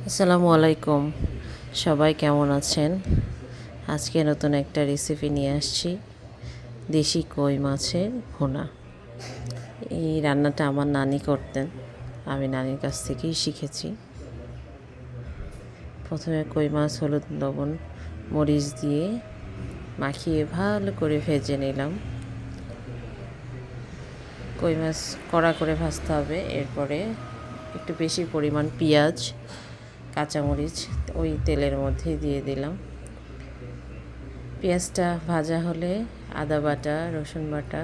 আসসালামু আলাইকুম। সবাই কেমন আছেন? আজকে নতুন একটা রেসিপি নিয়ে আসছি। দেশি কই মাছের ভুনা। এই রান্নাটা আমার নানি করতেন। আমি নানির কাছ থেকেই শিখেছি। প্রথমে কই মাছ, হলুদ, লবণ, মরিচ দিয়ে মাখিয়ে ভালো করে ভেজে নিলাম। কই মাছ কড়া করে ভাজতে হবে। এরপরে একটু বেশি পরিমাণ পেঁয়াজ কাঁচামরিচ ওই তেলের মধ্যে দিয়ে দিলাম। পেঁয়াজটা ভাজা হলে আদা বাটা, রসুন বাটা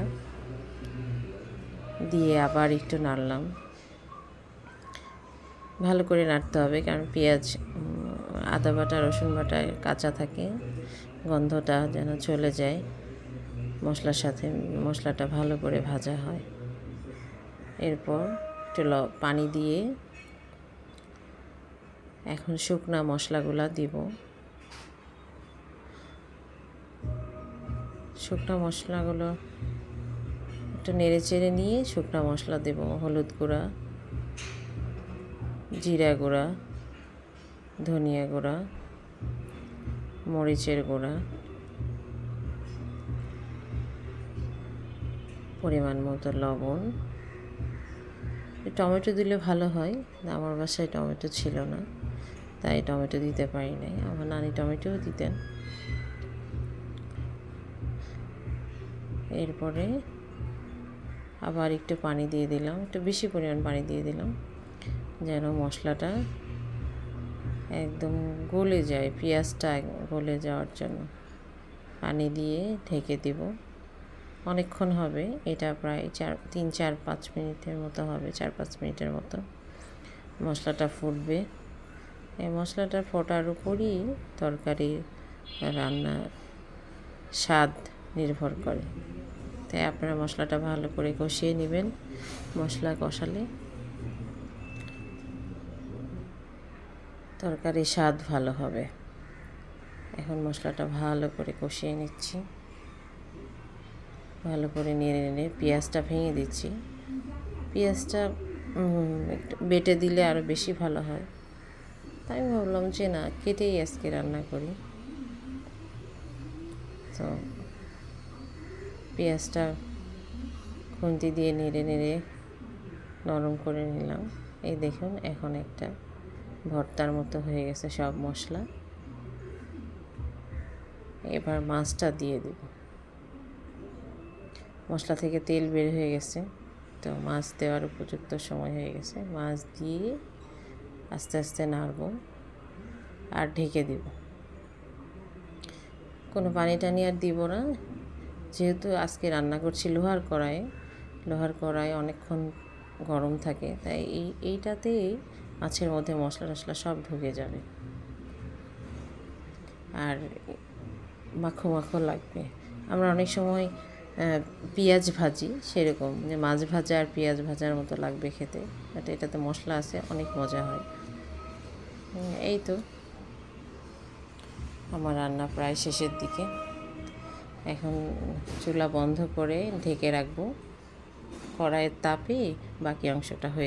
দিয়ে আবার একটু নাড়লাম। ভালো করে নাড়তে হবে কারণ পেঁয়াজ আদা বাটা, রসুন বাটা কাঁচা থাকে, গন্ধটা যেন চলে যায়, মশলার সাথে মশলাটা ভালো করে ভাজা হয়। এরপর একটু পানি দিয়ে এখন শুকনা মশলাগুলো দিব। শুকনো মশলাগুলো একটু নেড়ে চেড়ে নিয়ে শুকনো মশলা দেব, হলুদ গুঁড়া, জিরা গুঁড়া, ধনিয়া গুঁড়া, মরিচের গুঁড়া, পরিমাণ মতো লবণ। টমেটো দিলে ভালো হয়। আমার বাসায় টমেটো ছিল না, তাই টমেটো দিতে পারি নাই। আমার নানি টমেটোও দিতেন। এরপরে আবার একটু পানি দিয়ে দিলাম, একটু বেশি পরিমাণ পানি দিয়ে দিলাম, যেন মশলাটা একদম গলে যায়, পেঁয়াজটা গলে যাওয়ার জন্য। পানি দিয়ে ঢেকে দিব। অনেকক্ষণ হবে। এটা প্রায় চার, তিন, চার, পাঁচ মিনিটের মতো হবে, চার, পাঁচ মিনিটের মতো। মশলাটা ফুটবে। এই মশলাটা ফোটার উপরই তরকারি রান্নার স্বাদ নির্ভর করে। তাই আপনারা মশলাটা ভালো করে কষিয়ে নেবেন, মশলা কষালে। তরকারির স্বাদ ভালো হবে। এখন মশলাটা ভালো করে কষিয়ে নিচ্ছি। ভালো করে নেড়ে নেড়ে পেঁয়াজটা ভেঙে দিচ্ছি। পেঁয়াজটা একটু বেটে দিলে আরও বেশি ভালো হয়। তাই ভাবলাম যে না, কেটেই আজকে রান্না করি। তো পেঁয়াজটা খুন্তি দিয়ে নেড়ে নেড়ে নরম করে নিলাম। এই দেখুন, এখন একটা ভর্তার মতো হয়ে গেছে সব মশলা। এবার মাছটা দিয়ে দেব। মশলা থেকে তেল বের হয়ে গেছে। তো মাছ দেওয়ার উপযুক্ত সময় হয়ে গেছে। মাছ দিয়ে আস্তে আস্তে নাড়ব আর ঢেকে দিব। কোনো পানি টানি আর দিব না। যেহেতু আজকে রান্না করছি লোহার কড়াইয়ে লোহার কড়াই অনেকক্ষণ গরম থাকে, তাই এই এইটাতেই মাছের মধ্যে মশলা টশলা সব ঢুকে যাবে। আর মাখো মাখো লাগবে। আমরা অনেক সময় পেঁয়াজ ভাজি, সেরকম। যে মাছ ভাজা আর পেঁয়াজ ভাজার মতো লাগবে খেতে। বাট এটাতে মশলা আছে, অনেক মজা হয়। এই তো। আমার রান্না প্রায় শেষের দিকে। এখন চুলা বন্ধ করে ঢেকে রাখব। কড়াইয়ের তাপে বাকি অংশটা হয়ে